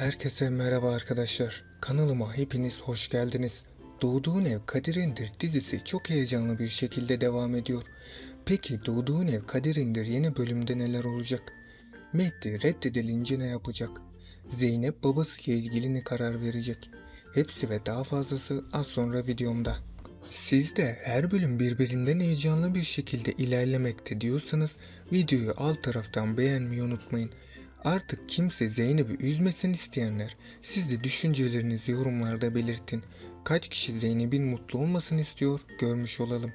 Herkese merhaba arkadaşlar. Kanalıma hepiniz hoş geldiniz. Doğduğun Ev Kaderindir dizisi çok heyecanlı bir şekilde devam ediyor. Peki Doğduğun Ev Kaderindir yeni bölümde neler olacak? Mehdi reddedilince ne yapacak? Zeynep babasıyla ilgili ne karar verecek? Hepsi ve daha fazlası az sonra videomda. Siz de her bölüm birbirinden heyecanlı bir şekilde ilerlemekte diyorsanız videoyu alt taraftan beğenmeyi unutmayın. Artık kimse Zeynep'i üzmesin isteyenler siz de düşüncelerinizi yorumlarda belirtin. Kaç kişi Zeynep'in mutlu olmasını istiyor görmüş olalım.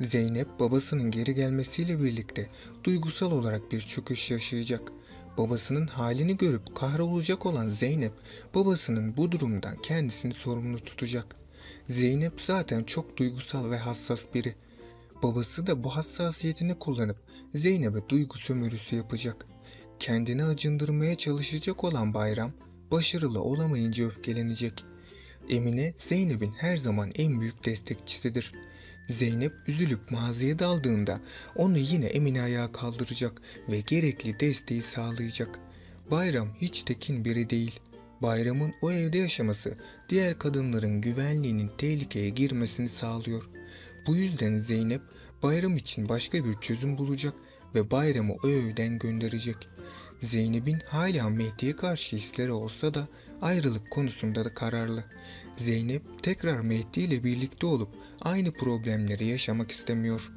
Zeynep babasının geri gelmesiyle birlikte duygusal olarak bir çöküş yaşayacak. Babasının halini görüp kahrolacak olan Zeynep babasının bu durumdan kendisini sorumlu tutacak. Zeynep zaten çok duygusal ve hassas biri. Babası da bu hassasiyetini kullanıp Zeynep'e duygu sömürüsü yapacak. Kendini acındırmaya çalışacak olan Bayram başarılı olamayınca öfkelenecek. Emine Zeynep'in her zaman en büyük destekçisidir. Zeynep üzülüp maziye daldığında onu yine Emine ayağa kaldıracak ve gerekli desteği sağlayacak. Bayram hiç tekin biri değil. Bayram'ın o evde yaşaması diğer kadınların güvenliğinin tehlikeye girmesini sağlıyor. Bu yüzden Zeynep Bayram için başka bir çözüm bulacak ve Bayram'ı o evden gönderecek. Zeynep'in hala Mehdi'ye karşı hisleri olsa da ayrılık konusunda da kararlı. Zeynep tekrar Mehdi ile birlikte olup aynı problemleri yaşamak istemiyor.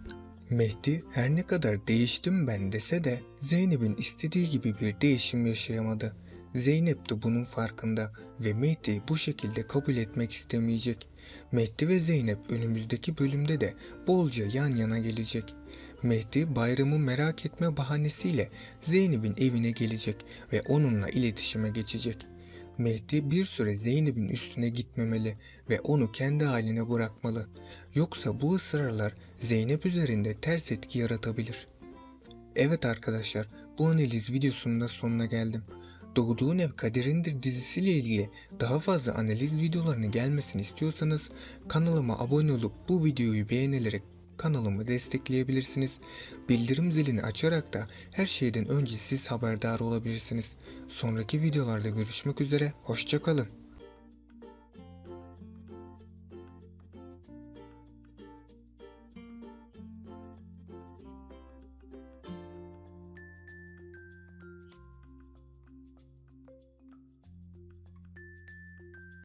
Mehdi her ne kadar değiştim ben dese de Zeynep'in istediği gibi bir değişim yaşayamadı. Zeynep de bunun farkında ve Mehdi bu şekilde kabul etmek istemeyecek. Mehdi ve Zeynep önümüzdeki bölümde de bolca yan yana gelecek. Mehdi bayramı merak etme bahanesiyle Zeynep'in evine gelecek ve onunla iletişime geçecek. Mehdi bir süre Zeynep'in üstüne gitmemeli ve onu kendi haline bırakmalı. Yoksa bu ısrarlar Zeynep üzerinde ters etki yaratabilir. Evet arkadaşlar bu analiz videosunun da sonuna geldim. Doğduğun Ev Kaderindir dizisiyle ilgili daha fazla analiz videolarını gelmesini istiyorsanız kanalıma abone olup bu videoyu beğenilerek kanalımı destekleyebilirsiniz. Bildirim zilini açarak da her şeyden önce siz haberdar olabilirsiniz. Sonraki videolarda görüşmek üzere, hoşçakalın.